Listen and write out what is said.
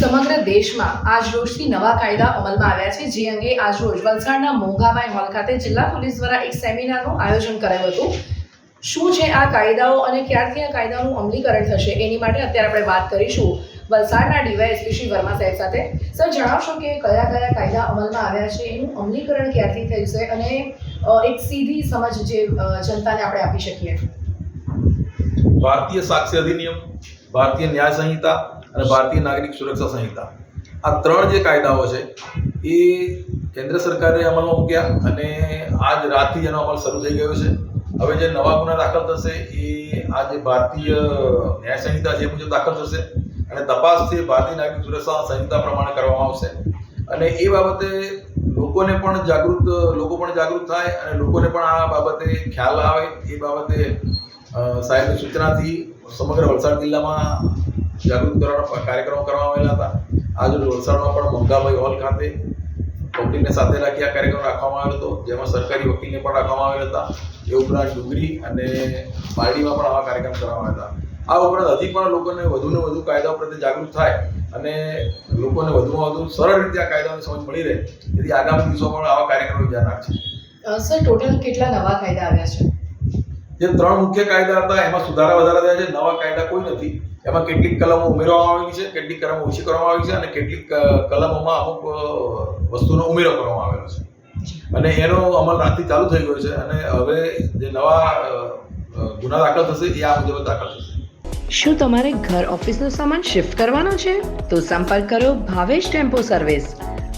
સમગ્ર દેશમાં આજરોજથી નવા કાયદા અમલમાં આવ્યા છે. જે અંગે આજરોજ વલસાડના મોંઘાબાઈ હોલ ખાતે જિલ્લા પોલીસ દ્વારા એક સેમિનારનું આયોજન કરાયું હતું. શું છે આ કાયદાઓ અને ક્યારથી આ કાયદાનું અમલીકરણ થશે એની માટે અત્યારે આપણે વાત કરીશું વલસાડના ડીવાયએસપી શ્રી વર્મા સાહેબ સાથે. સર, જણાવશો કે કયા કયા કાયદા અમલમાં આવ્યા છે, એનું અમલીકરણ ક્યારથી થયું છે અને એક સીધી સમજ જે જનતાને આપણે આપી શકીએ. ભારતીય સાક્ષી અધિનિયમ, ભારતીય ન્યાય સંહિતા અને ભારતીય નાગરિક સુરક્ષા સંહિતા. આ ત્રણ જે કાયદાઓ છે, એ કેન્દ્ર સરકારે અમલમાં મૂક્યા અને આજ રાતથી એનો અમલ શરૂ થઈ ગયો છે. હવે જે નવા ગુના દાખલ થશે, એ આ જે ભારતીય ન્યાય સંહિતા છે એ મુજબ દાખલ થશે અને તપાસ છે ભારતીય નાગરિક સુરક્ષા સંહિતા પ્રમાણે કરવામાં આવશે. અને એ બાબતે લોકોને પણ જાગૃત, લોકો પણ જાગૃત થાય અને લોકોને પણ આ બાબતે ખ્યાલ આવે. એ બાબતે સાહેબની સૂચનાથી સમગ્ર વલસાડ જિલ્લામાં જાગૃત કરવાના કાર્યક્રમો કરવામાં આવેલા હતા. આજે વલસાડમાં પણ મોંઘાભાઈ હોલ ખાતે પબ્લિકને સાથે રાખી આ કાર્યક્રમ રાખવામાં આવ્યો હતો. જેમાં સરકારી વકીલને પણ રાખવામાં આવેલા હતા. એ ઉપરાંત ડુંગરી અને પારડીમાં પણ આવા કાર્યક્રમ કરવામાં હતા. આ ઉપરાંત હજી પણ લોકોને વધુને વધુ કાયદાઓ પ્રત્યે જાગૃત થાય અને લોકોને વધુમાં વધુ સરળ રીતે આ કાયદાઓની સમજ મળી રહે. તેથી આગામી દિવસો પણ આવા કાર્યક્રમો યોજાનાર છે સર ટોટલ કેટલા નવા કાયદા આવ્યા છે? જે ત્રણ મુખ્ય કાયદા હતા, એમાં સુધારા વધારા થયા છે, નવા કાયદા કોઈ નથી. એમાં કેટલીક કલમો ઉમેરવામાં આવી છે, કેટલીક કલમો ઓછી કરવામાં આવી છે અને કેટલીક કલમોમાં અમુક વસ્તુનો ઉમેરો કરવામાં આવેલો છે. અને એનો અમલ રાતથી ચાલુ થઈ ગયો છે અને હવે જે નવા ગુના દાખલ થશે એ આ મુજબ દાખલ થશે. શું તમારે ઘર ઓફિસનો સામાન શિફ્ટ કરવાનો છે? તો સંપર્ક કરો ભાવેશ ટેમ્પો સર્વિસ.